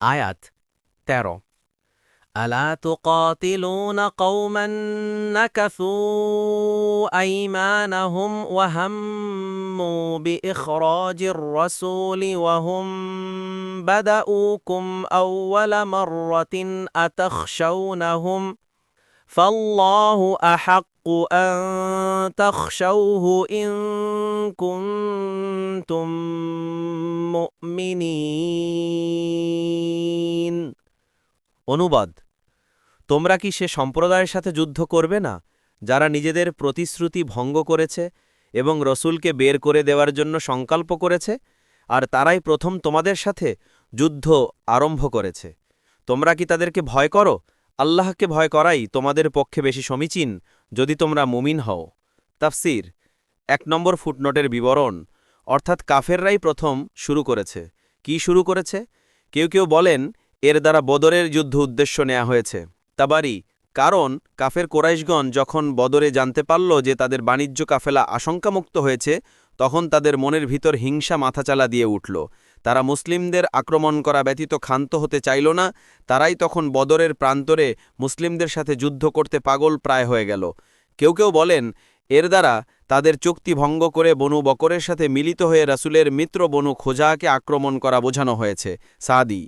আয়াত তেরো ألا تقاتلون قوما نكثوا أيمانهم وهموا بإخراج الرسول وهم بدؤوكم أول مرة أتخشونهم فالله أحق أن تخشوه إن كنتم مؤمنين অনুবাদ। তোমরা কি সে সম্প্রদায়ের সাথে যুদ্ধ করবে না, যারা নিজেদের প্রতিশ্রুতি ভঙ্গ করেছে এবং রসুলকে বের করে দেওয়ার জন্য সংকল্প করেছে, আর তারাই প্রথম তোমাদের সাথে যুদ্ধ আরম্ভ করেছে? তোমরা কি তাদেরকে ভয় করো? আল্লাহকে ভয় করাই তোমাদের পক্ষে বেশি সমীচীন যদি তোমরা মুমিন হও। তাফসির, এক নম্বর ফুটনোটের বিবরণ। অর্থাৎ কাফেররাই প্রথম শুরু করেছে। কি শুরু করেছে? কেউ কেউ বলেন এর দ্বারা বদরের যুদ্ধ উদ্দেশ্য নেওয়া হয়েছে। তাবারি, কারণ কাফের কোরাইশগণ যখন বদরে জানতে পারল যে তাদের বাণিজ্য কাফেলা আশঙ্কামুক্ত হয়েছে, তখন তাদের মনের ভিতর হিংসা মাথাচালা দিয়ে উঠল। তারা মুসলিমদের আক্রমণ করা ব্যতীত ক্ষান্ত হতে চাইল না, তারাই তখন বদরের প্রান্তরে মুসলিমদের সাথে যুদ্ধ করতে পাগল প্রায় হয়ে গেল। কেউ কেউ বলেন, এর দ্বারা তাদের চুক্তি ভঙ্গ করে বনু বকরের সাথে মিলিত হয়ে রাসুলের মিত্র বনু খোজাকে আক্রমণ করা বোঝানো হয়েছে। সাদি